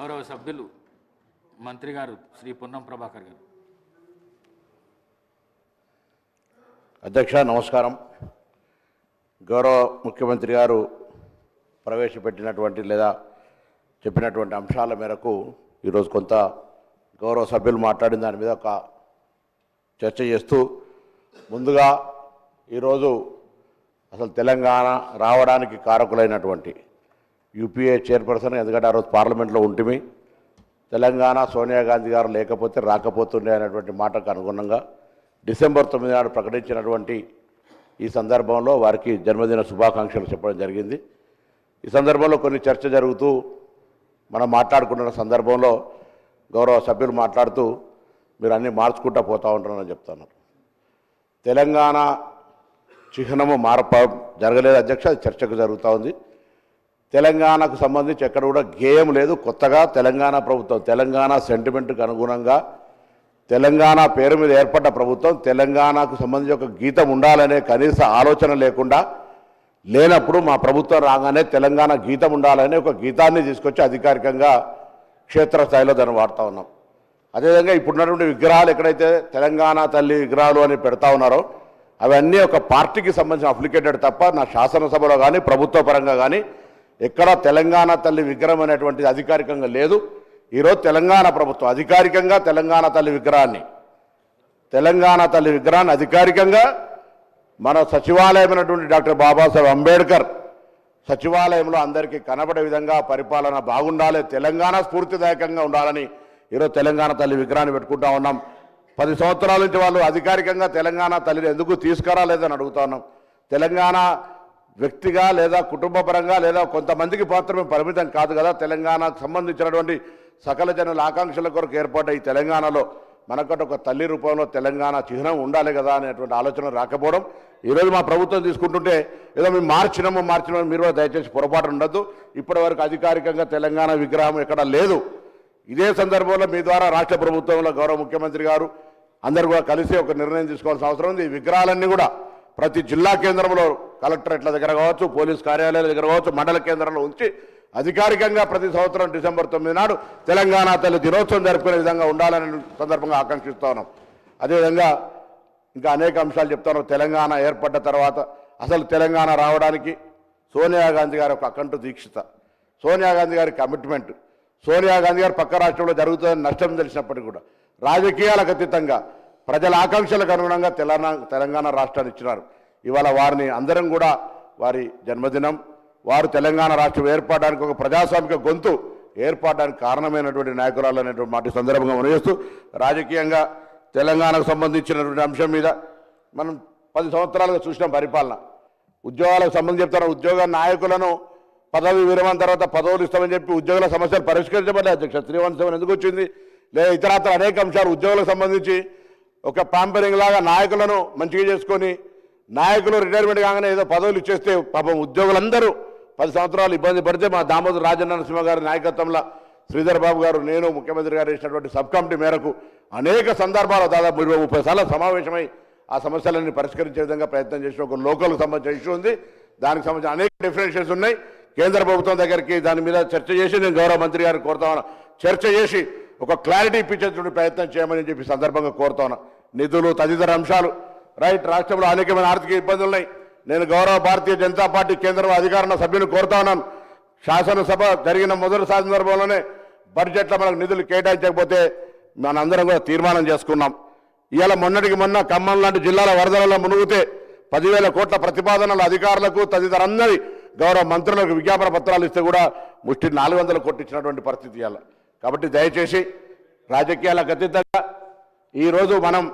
గౌరవ సభ్యులు మంత్రి గారు శ్రీ పొన్నం ప్రభాకర్ గారు. అధ్యక్ష నమస్కారం. గౌరవ ముఖ్యమంత్రి గారు ప్రవేశపెట్టినటువంటి లేదా చెప్పినటువంటి అంశాల మేరకు ఈరోజు కొంత గౌరవ సభ్యులు మాట్లాడిన దాని మీద ఒక చర్చ చేస్తూ ముందుగా ఈరోజు అసలు తెలంగాణ రావడానికి కారకులైనటువంటి యూపీఏ చైర్పర్సన్ ఎందుకంటే ఆ రోజు పార్లమెంట్లో ఉంటిమి. తెలంగాణ సోనియా గాంధీ గారు లేకపోతే రాకపోతుండే అనేటువంటి మాటకు అనుగుణంగా డిసెంబర్ తొమ్మిది నాడు ప్రకటించినటువంటి ఈ సందర్భంలో వారికి జన్మదిన శుభాకాంక్షలు చెప్పడం జరిగింది. ఈ సందర్భంలో కొన్ని చర్చ జరుగుతూ మనం మాట్లాడుకుంటున్న సందర్భంలో గౌరవ సభ్యులు మాట్లాడుతూ మీరు అన్నీ మార్చుకుంటా పోతూ ఉంటారని చెప్తున్నారు తెలంగాణ చిహ్నము మార్ప జరగలేదు అధ్యక్ష అది చర్చకు జరుగుతూ ఉంది. తెలంగాణకు సంబంధించి ఎక్కడ కూడా గేయం లేదు. కొత్తగా తెలంగాణ ప్రభుత్వం తెలంగాణ సెంటిమెంట్కి అనుగుణంగా తెలంగాణ పేరు మీద ఏర్పడ్డ ప్రభుత్వం తెలంగాణకు సంబంధించి ఒక గీతం ఉండాలనే కనీస ఆలోచన లేకుండా లేనప్పుడు మా ప్రభుత్వం రాగానే తెలంగాణ గీతం ఉండాలనే ఒక గీతాన్ని తీసుకొచ్చి అధికారికంగా క్షేత్రస్థాయిలో దాన్ని వాడుతూ ఉన్నాం. అదేవిధంగా ఇప్పుడున్నటువంటి విగ్రహాలు ఎక్కడైతే తెలంగాణ తల్లి విగ్రహాలు అని పెడతా ఉన్నారో అవన్నీ ఒక పార్టీకి సంబంధించిన అప్లికేటెడ్ తప్ప నా శాసనసభలో కానీ ప్రభుత్వ పరంగా కానీ ఎక్కడా తెలంగాణ తల్లి విగ్రహం అనేటువంటిది అధికారికంగా లేదు. ఈరోజు తెలంగాణ ప్రభుత్వం అధికారికంగా తెలంగాణ తల్లి విగ్రహాన్ని తెలంగాణ తల్లి విగ్రహాన్ని అధికారికంగా మన సచివాలయమైనటువంటి డాక్టర్ బాబాసాహెబ్ అంబేద్కర్ సచివాలయంలో అందరికీ కనబడే విధంగా పరిపాలన బాగుండాలి తెలంగాణ స్ఫూర్తిదాయకంగా ఉండాలని ఈరోజు తెలంగాణ తల్లి విగ్రహాన్ని పెట్టుకుంటా ఉన్నాం. పది సంవత్సరాల నుంచి వాళ్ళు అధికారికంగా తెలంగాణ తల్లిని ఎందుకు తీసుకురాలేదని అడుగుతా ఉన్నాం. తెలంగాణ వ్యక్తిగా లేదా కుటుంబ పరంగా లేదా కొంతమందికి మాత్రమే పరిమితం కాదు కదా. తెలంగాణకు సంబంధించినటువంటి సకల జనుల ఆకాంక్షల కొరకు ఏర్పడ్డ ఈ తెలంగాణలో మనకంటే ఒక తల్లి రూపంలో తెలంగాణ చిహ్నం ఉండాలి కదా అనేటువంటి ఆలోచన రాకపోవడం ఈరోజు మా ప్రభుత్వం తీసుకుంటుంటే ఏదో మేము మార్చినాము మార్చినాము మీరు కూడా దయచేసి పొరపాటు ఉండద్దు. ఇప్పటి వరకు అధికారికంగా తెలంగాణ విగ్రహం ఎక్కడ లేదు. ఇదే సందర్భంలో మీ ద్వారా రాష్ట్ర ప్రభుత్వంలో గౌరవ ముఖ్యమంత్రి గారు అందరు కూడా కలిసి ఒక నిర్ణయం తీసుకోవాల్సిన అవసరం ఉంది. ఈ విగ్రహాలన్నీ కూడా ప్రతి జిల్లా కేంద్రంలో కలెక్టరేట్ల దగ్గర కావచ్చు పోలీస్ కార్యాలయాల దగ్గర కావచ్చు మండల కేంద్రంలో ఉంచి అధికారికంగా ప్రతి సంవత్సరం డిసెంబర్ తొమ్మిది నాడు తెలంగాణ తల్లి దినోత్సవం జరుపుకునే విధంగా ఉండాలని సందర్భంగా ఆకాంక్షిస్తా ఉన్నాం. అదేవిధంగా ఇంకా అనేక అంశాలు చెప్తాను తెలంగాణ ఏర్పడ్డ తర్వాత అసలు తెలంగాణ రావడానికి సోనియా గాంధీ గారి ఒక అకంటు దీక్షిత. సోనియా గాంధీ గారి కమిట్మెంట్ సోనియా గాంధీ గారు పక్క రాష్ట్రంలో జరుగుతుందని నష్టం తెలిసినప్పటికీ కూడా రాజకీయాలకు అతీతంగా ప్రజల ఆకాంక్షలకు అనుగుణంగా తెలంగాణ తెలంగాణ రాష్ట్రాన్ని ఇచ్చినారు. ఇవాళ వారిని అందరం కూడా వారి జన్మదినం వారు తెలంగాణ రాష్ట్రం ఏర్పడడానికి ఒక ప్రజాస్వామిక గొంతు ఏర్పడడానికి కారణమైనటువంటి నాయకురాలు అనేటువంటి మాట సందర్భంగా మనవేస్తూ రాజకీయంగా తెలంగాణకు సంబంధించినటువంటి అంశం మీద మనం పది సంవత్సరాలుగా చూసిన పరిపాలన. ఉద్యోగాలకు సంబంధించి చెప్తాను ఉద్యోగ నాయకులను పదవి విరమణ తర్వాత పదవులు ఇస్తామని చెప్పి ఉద్యోగుల సమస్యలు పరిష్కరించబడ్డాయి. అధ్యక్ష త్రివన్ ఎందుకు వచ్చింది? లేదా ఇతరత్ర అనేక అంశాలు ఉద్యోగులకు సంబంధించి ఒక పాంపరింగ్ లాగా నాయకులను మంచిగా చేసుకొని నాయకులు రిటైర్మెంట్ కాగానే ఏదో పదవులు ఇచ్చేస్తే పాపం ఉద్యోగులందరూ పది సంవత్సరాలు ఇబ్బంది పడితే మా దామోదర్ రాజన్న గారి నాయకత్వంలో శ్రీధర్ బాబు గారు నేను ముఖ్యమంత్రి గారు ఇచ్చినటువంటి సబ్ కమిటీ మేరకు అనేక సందర్భాలు దాదాపు ఇరవై ముప్పై సార్లు సమావేశమై ఆ సమస్యలన్నీ పరిష్కరించే విధంగా ప్రయత్నం చేసిన ఒక లోకల్కి సంబంధించిన ఇష్యూ ఉంది. దానికి సంబంధించిన అనేక డిఫరెన్షియల్స్ ఉన్నాయి. కేంద్ర ప్రభుత్వం దగ్గరికి దాని మీద చర్చ చేసి నేను గౌరవ మంత్రి గారిని కోరుతా చర్చ చేసి ఒక క్లారిటీ ఇప్పించేటువంటి ప్రయత్నం చేయమని చెప్పి సందర్భంగా కోరుతా నిధులు తదితర అంశాలు. రైట్ రాష్ట్రంలో అనేకమైన ఆర్థిక ఇబ్బందులు ఉన్నాయి నేను గౌరవ భారతీయ జనతా పార్టీ కేంద్రం అధికారంలో సభ్యులు కోరుతా ఉన్నాను. శాసనసభ జరిగిన మొదటి సందర్భంలోనే బడ్జెట్లో మనకు నిధులు కేటాయించకపోతే మనందరం కూడా తీర్మానం చేసుకున్నాం. ఇవాళ మొన్నటికి మొన్న ఖమ్మం లాంటి జిల్లాల వరదలలో మునుగుతే పదివేల కోట్ల ప్రతిపాదనలు అధికారులకు తదితరందరి గౌరవ మంత్రులకు విజ్ఞాపన పత్రాలు ఇస్తే కూడా ముష్టి నాలుగు వందల కోట్లు ఇచ్చినటువంటి పరిస్థితి ఇవాళ. కాబట్టి దయచేసి రాజకీయాలకు అతీతంగా ఈరోజు మనం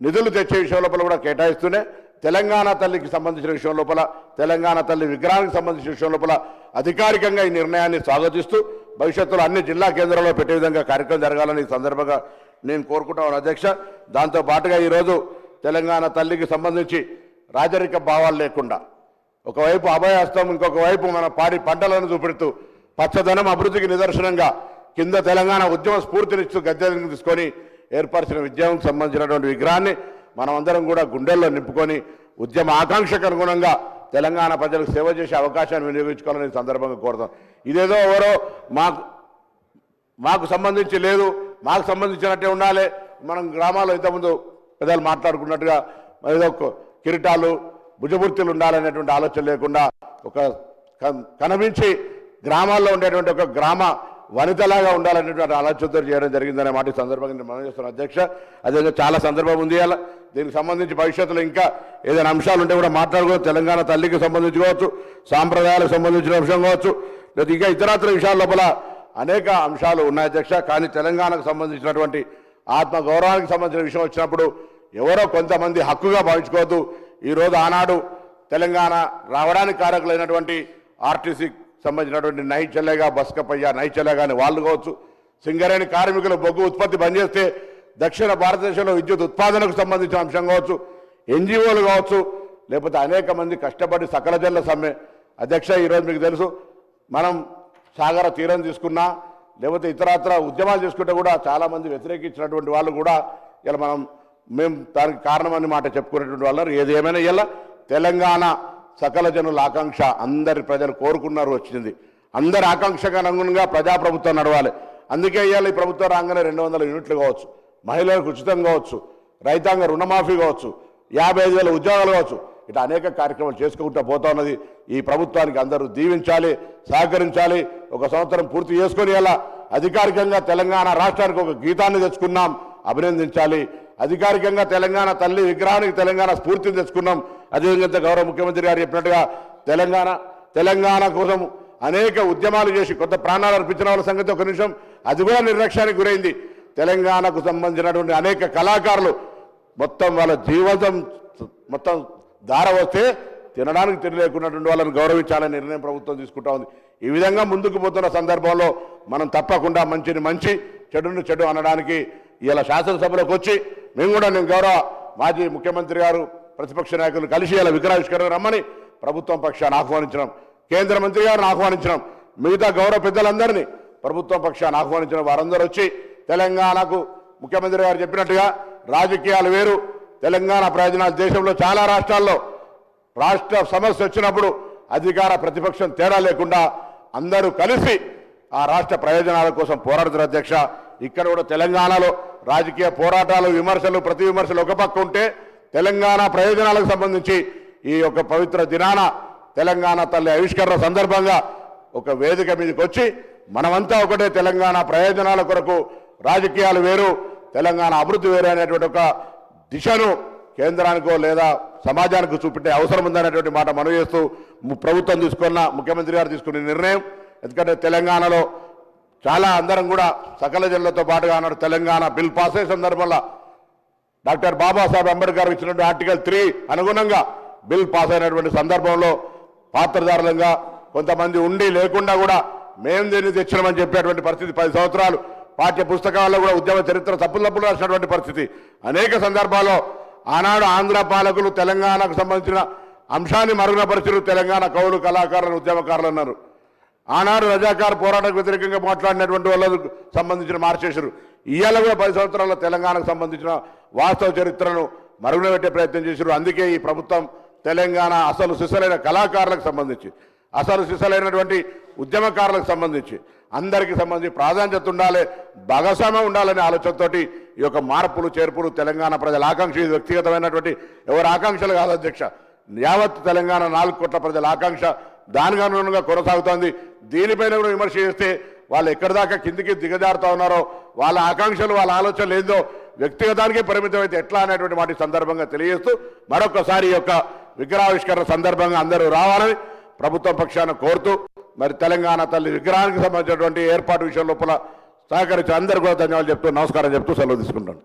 నిధులు తెచ్చే విషయం లోపల కూడా కేటాయిస్తూనే తెలంగాణ తల్లికి సంబంధించిన విషయం లోపల తెలంగాణ తల్లి విగ్రహానికి సంబంధించిన విషయం లోపల అధికారికంగా ఈ నిర్ణయాన్ని స్వాగతిస్తూ భవిష్యత్తులో అన్ని జిల్లా కేంద్రాల్లో పెట్టే విధంగా కార్యక్రమం జరగాలని ఈ సందర్భంగా నేను కోరుకుంటాను అధ్యక్ష దాంతో పాటుగా ఈరోజు తెలంగాణ తల్లికి సంబంధించి రాజరిక భావాలు లేకుండా ఒకవైపు అభయహస్తం ఇంకొక వైపు మన పాడి పంటలను చూపెడుతూ పచ్చదనం అభివృద్ధికి నిదర్శనంగా కింద తెలంగాణ ఉద్యమ స్ఫూర్తినిస్తూ గద్దెలను తీసుకొని ఏర్పరిచిన ఉద్యమం సంబంధించినటువంటి విగ్రహాన్ని మనమందరం కూడా గుండెల్లో నింపుకొని ఉద్యమ ఆకాంక్షకు అనుగుణంగా తెలంగాణ ప్రజలకు సేవ చేసే అవకాశాన్ని వినియోగించుకోవాలని సందర్భంగా కోరుతాం. ఇదేదో ఎవరో మాకు మాకు సంబంధించి లేదు మాకు సంబంధించినట్టే ఉండాలి. మనం గ్రామాల్లో ఇంతకుముందు పెద్దలు మాట్లాడుకున్నట్టుగా ఏదో ఒక కిరీటాలు భుజమూర్తులు ఉండాలనేటువంటి ఆలోచన లేకుండా ఒక కనిపించి గ్రామాల్లో ఉండేటువంటి ఒక గ్రామ వనితలాగా ఉండాలనేటువంటి ఆలోచనతో చేయడం జరిగిందనే మాట ఈ సందర్భంగా నేను మనం చేస్తున్న అధ్యక్ష అదేవిధంగా చాలా సందర్భం ఉంది అలా. దీనికి సంబంధించి భవిష్యత్తులో ఇంకా ఏదైనా అంశాలు ఉంటే కూడా మాట్లాడుకోవచ్చు. తెలంగాణ తల్లికి సంబంధించి కావచ్చు సాంప్రదాయాలకు సంబంధించిన అంశం కావచ్చు లేదా ఇంకా ఇతరత్ర విషయాల లోపల అనేక అంశాలు ఉన్నాయి అధ్యక్ష. కానీ తెలంగాణకు సంబంధించినటువంటి ఆత్మ గౌరవానికి సంబంధించిన విషయం వచ్చినప్పుడు ఎవరో కొంతమంది హక్కుగా భావించుకోవద్దు. ఈరోజు ఆనాడు తెలంగాణ రావడానికి కారకులైనటువంటి ఆర్టీసీ సంబంధించినటువంటి నైచల్లగా బస్కపయ్య నైచెల్లెగా అని వాళ్ళు కావచ్చు సింగరేణి కార్మికులు బొగ్గు ఉత్పత్తి బంద్ చేస్తే దక్షిణ భారతదేశంలో విద్యుత్ ఉత్పాదనకు సంబంధించిన అంశం కావచ్చు ఎన్జిఓలు కావచ్చు లేకపోతే అనేక మంది కష్టపడి సకల జల్ల సమ్మె. అధ్యక్ష ఈరోజు మీకు తెలుసు మనం సాగర తీరం తీసుకున్నా లేకపోతే ఇతరత్ర ఉద్యమాలు చేసుకుంటే కూడా చాలామంది వ్యతిరేకించినటువంటి వాళ్ళు కూడా ఇలా మనం మేము దానికి కారణమని మాట చెప్పుకునేటువంటి వాళ్ళు ఏది ఏమైనా ఇలా తెలంగాణ సకల జనుల ఆకాంక్ష అందరి ప్రజలు కోరుకున్నారు వచ్చింది. అందరి ఆకాంక్షకు అనుగుణంగా ప్రజాప్రభుత్వం నడవాలి. అందుకే ఇవాళ ఈ ప్రభుత్వం రాగానే రెండు వందల యూనిట్లు కావచ్చు మహిళలకు ఉచితం కావచ్చు రైతాంగ రుణమాఫీ కావచ్చు యాభై ఐదు వేల ఉద్యోగాలు కావచ్చు. ఇట్లా అనేక కార్యక్రమాలు చేసుకుంటూ పోతా ఉన్నది. ఈ ప్రభుత్వానికి అందరూ దీవించాలి సహకరించాలి ఒక సంవత్సరం పూర్తి చేసుకొని ఇలా అధికారికంగా తెలంగాణ రాష్ట్రానికి ఒక గీతాన్ని తెచ్చుకున్నాం. అభినందించాలి. అధికారికంగా తెలంగాణ తల్లి విగ్రహానికి తెలంగాణ స్ఫూర్తిని తెచ్చుకున్నాం. అదేవిధంగా గౌరవ ముఖ్యమంత్రి గారు చెప్పినట్టుగా తెలంగాణ తెలంగాణ కోసం అనేక ఉద్యమాలు చేసి కొత్త ప్రాణాలు అర్పించిన వాళ్ళ సంగతి ఒక నిమిషం. అది కూడా నిర్లక్ష్యానికి గురైంది. తెలంగాణకు సంబంధించినటువంటి అనేక కళాకారులు మొత్తం వాళ్ళ జీవితం మొత్తం ధార వస్తే తినడానికి తినలేకున్నటువంటి వాళ్ళని గౌరవించాలని నిర్ణయం ప్రభుత్వం తీసుకుంటా ఉంది. ఈ విధంగా ముందుకు పోతున్న సందర్భంలో మనం తప్పకుండా మంచిని మంచి చెడును చెడు అనడానికి ఇలా శాసనసభలోకి వచ్చి మేము కూడా నేను గౌరవ మాజీ ముఖ్యమంత్రి గారు ప్రతిపక్ష నాయకులు కలిసి ఇలా విగ్రహావిష్కరణ రమ్మని ప్రభుత్వం పక్షాన్ని ఆహ్వానించడం కేంద్ర మంత్రి గారిని ఆహ్వానించడం మిగతా గౌరవ పెద్దలందరినీ ప్రభుత్వం పక్షాన్ని ఆహ్వానించిన వారందరూ వచ్చి తెలంగాణకు ముఖ్యమంత్రి గారు చెప్పినట్టుగా రాజకీయాలు వేరు. తెలంగాణ ప్రయోజనాలు దేశంలో చాలా రాష్ట్రాల్లో రాష్ట్ర సమస్య వచ్చినప్పుడు అధికార ప్రతిపక్షం తేడా లేకుండా అందరూ కలిసి ఆ రాష్ట్ర ప్రయోజనాల కోసం పోరాడుతున్న అధ్యక్ష. ఇక్కడ కూడా తెలంగాణలో రాజకీయ పోరాటాలు విమర్శలు ప్రతి విమర్శలు ఒక పక్క ఉంటే తెలంగాణ ప్రయోజనాలకు సంబంధించి ఈ యొక్క పవిత్ర దినాన తెలంగాణ తల్లి ఆవిష్కరణ సందర్భంగా ఒక వేదిక మీదకి వచ్చి మనమంతా ఒకటే తెలంగాణ ప్రయోజనాల కొరకు రాజకీయాలు వేరు తెలంగాణ అభివృద్ధి వేరు అనేటువంటి ఒక దిశను కేంద్రానికో లేదా సమాజానికి చూపెట్టే అవసరం ఉందనేటువంటి మాట మనవి చేస్తూ ప్రభుత్వం తీసుకున్న ముఖ్యమంత్రి గారు తీసుకున్న నిర్ణయం. ఎందుకంటే తెలంగాణలో చాలా అందరం కూడా సకల జిల్లాతో పాటుగా అన్నాడు తెలంగాణ బిల్ పాస్ అయ్యే సందర్భంలో. డాక్టర్ బాబాసాహెబ్ అంబేద్కర్ ఇచ్చినటువంటి ఆర్టికల్ త్రీ అనుగుణంగా బిల్ పాస్ అయినటువంటి సందర్భంలో పాత్రధారులంగా కొంతమంది ఉండి లేకుండా కూడా మేము దీన్ని తెచ్చినామని చెప్పేటువంటి పరిస్థితి పది సంవత్సరాలు పాఠ్య పుస్తకాల్లో కూడా ఉద్యమ చరిత్ర తప్పులు తప్పులు రాసినటువంటి పరిస్థితి. అనేక సందర్భాల్లో ఆనాడు ఆంధ్ర పాలకులు తెలంగాణకు సంబంధించిన అంశాన్ని మరుగునపరిచిన తెలంగాణ కవులు కళాకారులు ఉద్యమకారులు అన్నారు. ఆనాడు రజాకార పోరాటకు వ్యతిరేకంగా మాట్లాడినటువంటి వాళ్ళకు సంబంధించిన మార్చేశారు. ఇవాళ కూడా పది సంవత్సరాల తెలంగాణకు సంబంధించిన వాస్తవ చరిత్రను మరుగున పెట్టే ప్రయత్నం చేశారు. అందుకే ఈ ప్రభుత్వం తెలంగాణ అసలు సిసలైన కళాకారులకు సంబంధించి అసలు సిసలైనటువంటి ఉద్యమకారులకు సంబంధించి అందరికీ సంబంధించి ప్రాధాన్యత ఉండాలి భాగస్వామ్యం ఉండాలనే ఆలోచనతోటి ఈ యొక్క మార్పులు చేర్పులు తెలంగాణ ప్రజల ఆకాంక్ష ఇది వ్యక్తిగతమైనటువంటి ఎవరి ఆకాంక్షలు కాదు అధ్యక్ష. యావత్ తెలంగాణ నాలుగు కోట్ల ప్రజల ఆకాంక్ష దానికి అనుగుణంగా కొనసాగుతోంది. దీనిపైన కూడా విమర్శ చేస్తే వాళ్ళు ఎక్కడి దాకా కిందికి దిగజారుతా ఉన్నారో వాళ్ళ ఆకాంక్షలు వాళ్ళ ఆలోచనలు ఏందో వ్యక్తిగతానికి పరిమితం అయితే ఎట్లా అనేటువంటి వాటి సందర్భంగా తెలియజేస్తూ మరొకసారి యొక్క విగ్రహావిష్కరణ సందర్భంగా అందరూ రావాలని ప్రభుత్వం పక్షాన కోరుతూ మరి తెలంగాణ తల్లి విగ్రహానికి సంబంధించినటువంటి ఏర్పాటు విషయం లోపల సహకరించి అందరూ కూడా ధన్యవాదాలు చెప్తూ నమస్కారం చెప్తూ సెలవు తీసుకుంటాను